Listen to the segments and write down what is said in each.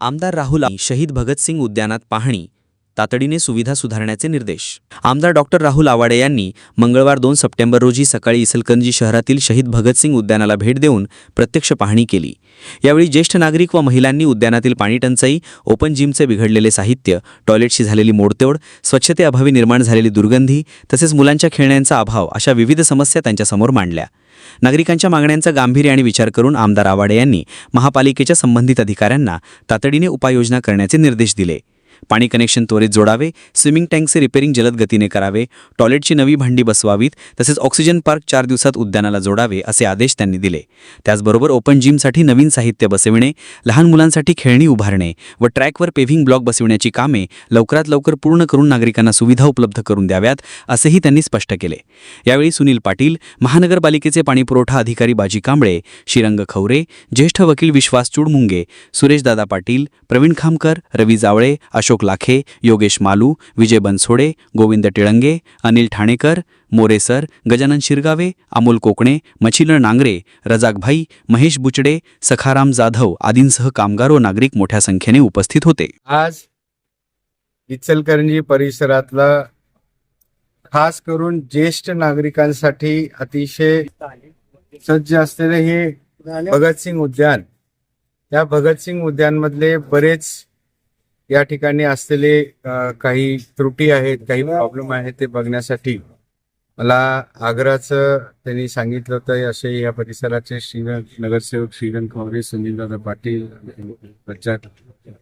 आमदार राहुल शहीद भगतसिंग उद्यानात पाहणी तातडीने सुविधा सुधारण्याचे निर्देश. आमदार डॉक्टर राहुल आवाडे यांनी मंगळवार दोन सप्टेंबर रोजी सकाळी इचलकरंजी शहरातील शहीद भगतसिंग उद्यानाला भेट देऊन प्रत्यक्ष पाहणी केली. यावेळी ज्येष्ठ नागरिक व महिलांनी उद्यानातील पाणीटंचाई ओपन जिमचे बिघडलेले साहित्य टॉयलेटशी झालेली मोडतोड स्वच्छतेअभावी निर्माण झालेली दुर्गंधी तसेच मुलांच्या खेळण्यांचा अभाव अशा विविध समस्या त्यांच्यासमोर मांडल्या. नागरिकांच्या मागण्यांचा गांभीर्य आणि विचार करून आमदार आवाडे यांनी महापालिकेच्या संबंधित अधिकाऱ्यांना तातडीने उपाययोजना करण्याचे निर्देश दिले. पाणी कनेक्शन त्वरित जोडावे स्विमिंग टँकचे रिपेरिंग जलद गतीने करावे टॉयलेटची नवी भांडी बसवावीत तसेच ऑक्सिजन पार्क चार दिवसात उद्यानाला जोडावे असे आदेश त्यांनी दिले. त्याचबरोबर ओपन जिमसाठी नवीन साहित्य बसविणे लहान मुलांसाठी खेळणी उभारणे व ट्रॅकवर पेव्हिंग ब्लॉक बसविण्याची कामे लवकरात लवकर पूर्ण करून नागरिकांना सुविधा उपलब्ध करून द्याव्यात असेही त्यांनी स्पष्ट केले. यावेळी सुनील पाटील महानगरपालिकेचे पाणीपुरवठा अधिकारी बाजी कांबळे श्रीरंग खवरे ज्येष्ठ वकील विश्वास चुडमुंगे सुरेशदादा पाटील प्रवीण खामकर रवी जावळे अशोक लाखे योगेश मालू विजय बनसोडे गोविंद टिळंगे अनिल ठाणेकर मोरेसर गजानन शिरगावे अमोल कोकणे मच्छिलर नांगरे रजाकभाई महेश बुचडे सखाराम जाधव आदींसह कामगार व नागरिक मोठ्या संख्येने उपस्थित होते. आज इचलकरंजी परिसरातला खास करून ज्येष्ठ नागरिकांसाठी अतिशय सज्ज असलेले हे भगतसिंग उद्यान. त्या भगतसिंग उद्यान मधले बरेच या ठिकाणी असलेले काही त्रुटी आहेत काही प्रॉब्लेम आहेत ते बघण्यासाठी मला आग्राचं त्यांनी सांगितलं होतं असे या परिसराचे श्रीरंग नगरसेवक श्रीरंग खवरे सुनीलदादा पाटील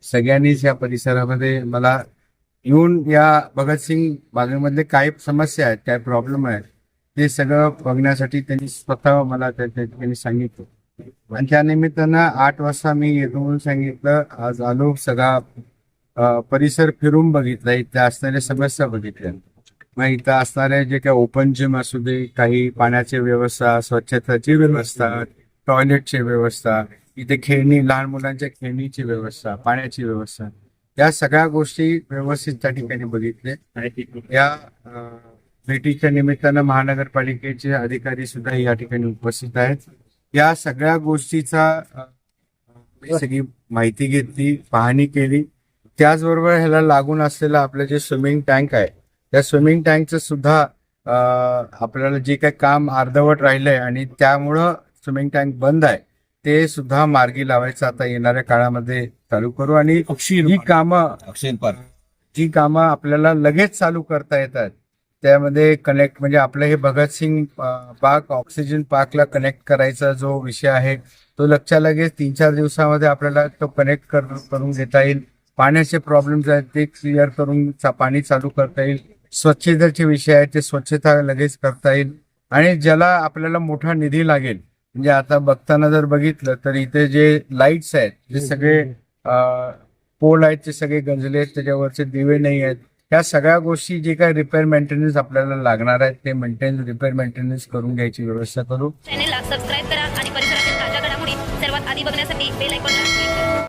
सगळ्यांनीच या परिसरामध्ये मला येऊन या भगतसिंग बागेमधले काय समस्या आहेत काय प्रॉब्लेम आहेत ते सगळं बघण्यासाठी त्यांनी स्वतः मला त्या ठिकाणी सांगितलं. आणि त्या निमित्तानं आठ वाजता मी येतो म्हणून सांगितलं आज आलो सगळा परिसर फिरून बघितला इथे असणाऱ्या समस्या बघितल्या. मग इथं असणारे जे काही ओपन जिम असू दे काही पाण्याची व्यवस्था स्वच्छताची व्यवस्था टॉयलेटची व्यवस्था इथे खेळणी लहान मुलांच्या खेळणीची व्यवस्था पाण्याची व्यवस्था या सगळ्या गोष्टी व्यवस्थित त्या ठिकाणी बघितले. या भेटीच्या निमित्तानं महानगरपालिकेचे अधिकारी सुद्धा या ठिकाणी उपस्थित आहेत. या सगळ्या गोष्टीचा सगळी माहिती घेतली पाहणी केली. त्याचबरोबर ह्याला लागून असलेलं आपलं जे स्विमिंग टँक आहे त्या स्विमिंग टँकचं सुद्धा आपल्याला जे काही काम अर्धवट राहिलंय आणि त्यामुळं स्विमिंग टँक बंद आहे ते सुद्धा मार्गी लावायचं आता येणाऱ्या काळामध्ये चालू करू आणि ही कामं जी कामं आपल्याला लगेच चालू करता येतात त्यामध्ये कनेक्ट म्हणजे आपलं हे भगतसिंग पार्क ऑक्सिजन पार्कला कनेक्ट करायचा जो विषय आहे तो लक्षात लगेच तीन चार दिवसामध्ये आपल्याला तो कनेक्ट करून घेता येईल. पाण्याचे प्रॉब्लेम्स आहेत ते क्लिअर करून चा- पाणी चालू करता येईल. स्वच्छतेचे विषय आहेत ते स्वच्छता लगेच करता येईल. आणि ज्याला आपल्याला मोठा निधी लागेल म्हणजे आता बघताना जर बघितलं तर इथे जे लाईट्स आहेत जे सगळे पोल आहेत ते सगळे गंजले आहेत त्याच्यावरचे दिवे नाही आहेत. ह्या सगळ्या गोष्टी जे काही रिपेअर मेंटेनन्स आपल्याला लागणार आहेत ते मेंटेन रिपेअर मेंटेनन्स करून घ्यायची व्यवस्था करू. चॅनेलला सबस्क्राईब करा आणि परिसरातील ताज्या घडामोडी सर्वात आधी बघण्यासाठी बेल आयकॉनला